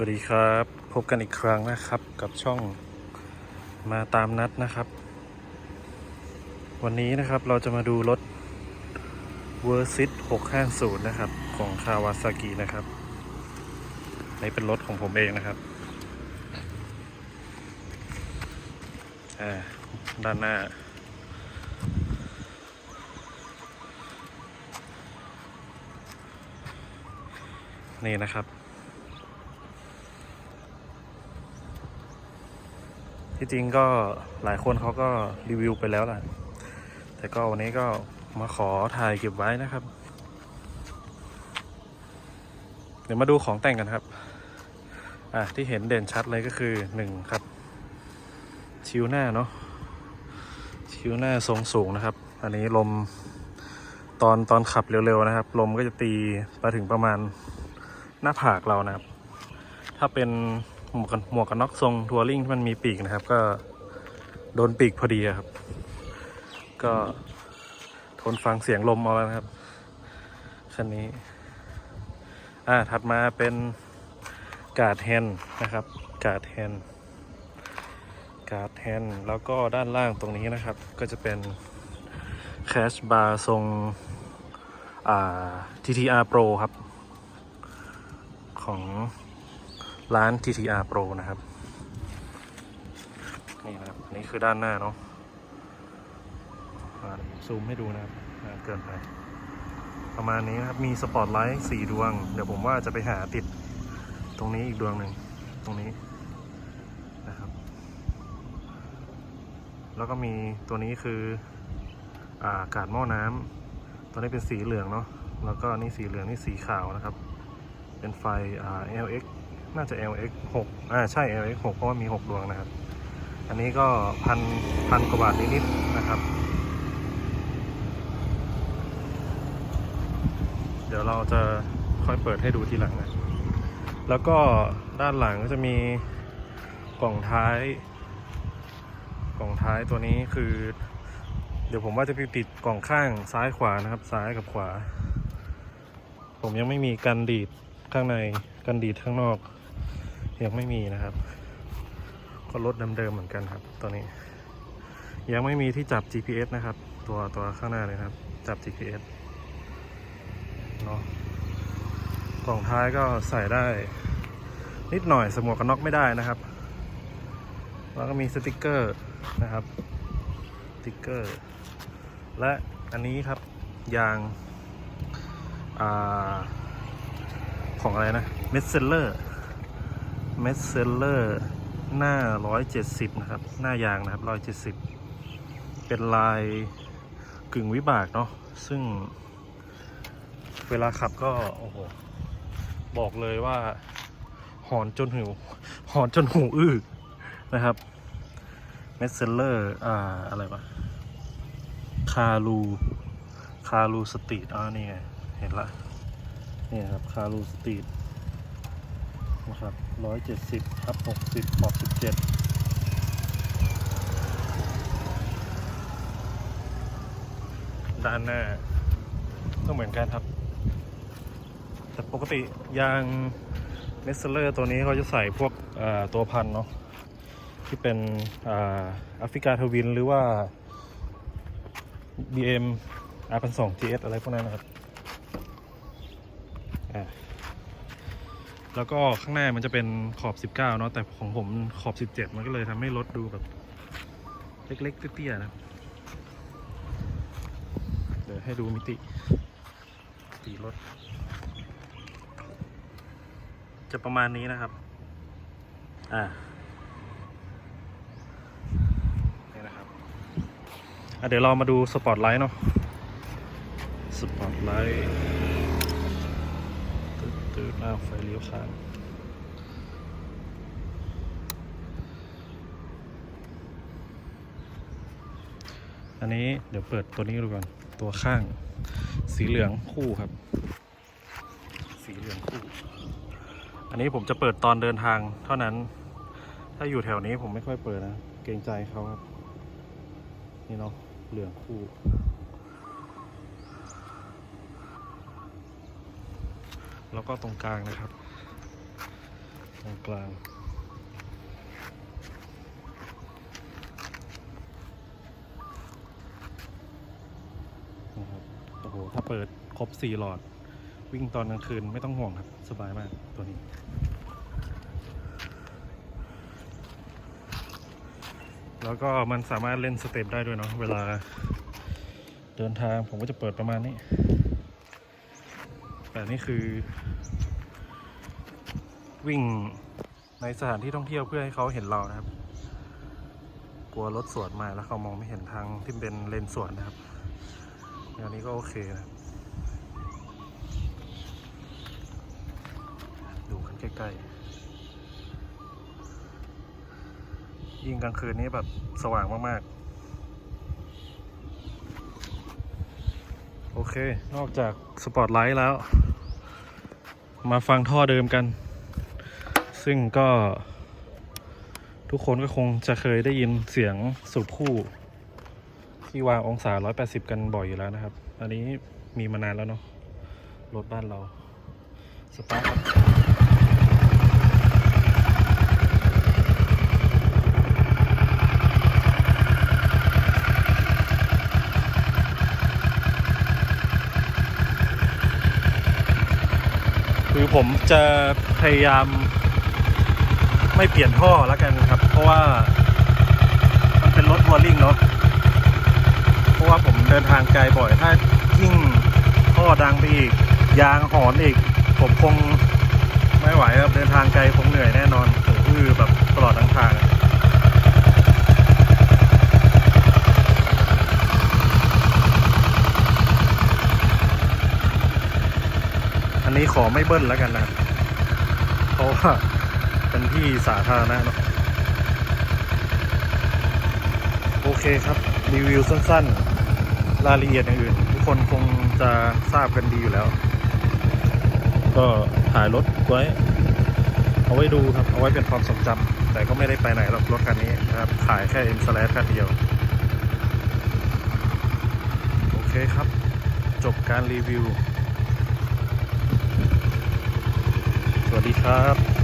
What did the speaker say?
สวัสดีครับ พบกันอีกครั้งนะครับกับช่องมาตามนัดนะครับ วันนี้นะครับเราจะมาดูรถ v e r s i t 650 นะครับ ของคาวาซากินะครับนี่เป็นรถของผมเองนะครับอ่าด้านหน้า นี่นะครับ ที่จริงก็หลายคนเขาก็รีวิวไปแล้วแหละแต่ก็วันนี้ก็มาขอถ่ายเก็บไว้นะครับ เดี๋ยวมาดูของแต่งกันครับ อะที่เห็นเด่นชัดเลยก็คือหนึ่งครับ ชิวหน้าเนาะชิวหน้าทรงสูงนะครับ อันนี้ลมตอนตอนขับเร็วๆนะครับ ลมก็จะตีไปถึงประมาณหน้าผากเรานะครับ ถ้าเป็น หมวกกันหมวกกันน็อกทรงทัวริงที่มันมีปีกนะครับ ก็โดนปีกพอดีครับ ก็ทนฟังเสียงลมเอาแล้วนะครับคันนี้ อ่าถัดมาเป็นกาดแฮนนะครับ กาดแฮนกาดแฮนแล้วก็ด้านล่างตรงนี้นะครับ ก็จะเป็นแคชบาร์ทรงอ่า TTR Pro ครับ ของ ร้าน TTR Pro นะครับ นี่นะครับ นี่คือด้านหน้าเนาะซูมให้ดูนะครับเกินไป ประมาณนี้นะครับ มีสปอตไลท์สี่ดวง เดี๋ยวผมว่าจะไปหาติดตรงนี้อีกดวงหนึ่ง ตรงนี้นะครับ แล้วก็มีตัวนี้คืออ่ากาดหม้อน้ำ ตัวนี้เป็นสีเหลืองเนาะ แล้วก็นี่สีเหลืองนี่สีขาวนะครับ เป็นไฟ LX น่าจะ LX 6อ่าใช่ LX 6เพราะว่ามี 6 ดวงนะครับ อันนี้ก็พันพันกว่าบาทนิดๆนะครับ เดี๋ยวเราจะค่อยเปิดให้ดูทีหลังนะ แล้วก็ด้านหลังก็จะมีกล่องท้าย กล่องท้ายตัวนี้คือ เดี๋ยวผมว่าจะไปติดกล่องข้างซ้ายขวานะครับ ซ้ายกับขวา ผมยังไม่มีกันดีดข้างในกันดีดข้างนอก ยังไม่มีนะครับ ก็รถเดิมๆเหมือนกันครับ ตัวนี้ ยังไม่มีที่จับ GPS นะครับ ตัวตัวข้างหน้าเลยครับ จับ GPS เนาะกล่องท้ายก็ใส่ได้ นิดหน่อยสมวกกันน็อกไม่ได้นะครับ แล้วก็มีสติกเกอร์นะครับสติกเกอร์ และอันนี้ครับยางอ่าของอะไรนะเมสเซลเลอร์ เมสเซลเลอร์หน้า 170 นะครับ หน้ายางนะครับ 170 เป็นลายกึ่งวิบากเนาะซึ่ง เวลาขับก็ โอ้โห บอกเลยว่า หอนจนหูหอนจนหูอื้อนะครับเมสเซลเลอร์อ่า อะไรวะคารูคารูสตรีทอ่านี่ไง เห็นละนี่ครับคารูสตรีท นะครับร้อยเจ็ดสิบทับหกสิบขอบสิบเจ็ดด้านหน้าก็เหมือนกันครับ แต่ปกติยางเนสเลอร์ตัวนี้เขาจะใส่พวกตัวพันเนาะที่เป็นแอฟริกาทวินหรือว่า BM R12 GS อะไรพวกนั้นนะครับ แล้วก็ข้างหน้ามันจะเป็นขอบ 19 เนาะแต่ของผมขอบ 17 มันก็เลยทำให้รถดูแบบ เล็กๆเตี้ยๆนะเดี๋ยวให้ดูมิติมิติรถ จะประมาณนี้นะครับ อ่านี่นะครับเดี๋ยวเรามาดูสปอตไลท์เนาะสปอตไลท์ ตืดตืดอ้าวไฟเลี้ยวค้างอันนี้เดี๋ยวเปิดตัวนี้ดูก่อนตัวข้าง สีเหลืองคู่ครับ สีเหลืองคู่ อันนี้ผมจะเปิดตอนเดินทางเท่านั้น ถ้าอยู่แถวนี้ผมไม่ค่อยเปิดนะ เกรงใจเขาครับ นี่เนาะเหลืองคู่ แล้วก็ตรงกลางนะครับโอ้รงกลางนะครับโอ้โหถ้าเปิดครบ 4 หลอด วิ่งตอนกลางคืนไม่ต้องห่วงครับ สบายมากตัวนี้แล้วก็มันสามารถเล่นสเต็ปได้ด้วยเนาะเวลาเดินทางผมก็จะเปิดประมาณนี้ แต่นี่คือ วิ่งในสถานที่ท่องเที่ยวเพื่อให้เขาเห็นเรานะครับ กลัวรถสวนมาแล้วเขามองไม่เห็นทางที่เป็นเลนสวนนะครับแนวนี้ก็โอเคนะครับดูกันใกล้ๆยิ่งกลางคืนนี้แบบสว่างมากๆ โอเค นอกจากสปอตไลท์แล้ว มาฟังท่อเดิมกัน ซึ่งก็ ทุกคนก็คงจะเคยได้ยินเสียงสูบคู่ ที่วางองศา 180 กันบ่อยอยู่แล้วนะครับ อันนี้มีมานานแล้วเนาะรถบ้านเรา สปาร์ทครับคือ ผมจะพยายามไม่เปลี่ยนท่อแล้วกันครับ เพราะว่ามันเป็นรถทัวริงเนาะเพราะว่าผมเดินทางไกลบ่อย ถ้ายิ่งท่อดังไปอีก ยางหอนอีก ผมคงไม่ไหวครับเดินทางไกลคงเหนื่อยแน่นอนคือแบบตลอดทั้งทาง อะอันนี้ขอไม่เบิ้ลแล้วกันนะเพราะว่าเป็นที่สาธารณะเนอะโอเคครับ รีวิวสั้นๆ รายละเอียดอย่างอื่น ทุกคนคงจะทราบกันดีอยู่แล้ว ก็ถ่ายรถไว้ เอาไว้ดูครับ เอาไว้เป็นความทรงจำแต่ก็ไม่ได้ไปไหนหรอกรถคันนี้นะครับขายแค่เอ็นสแลคันเดียว โอเคครับ จบการรีวิว สวัสดีครับ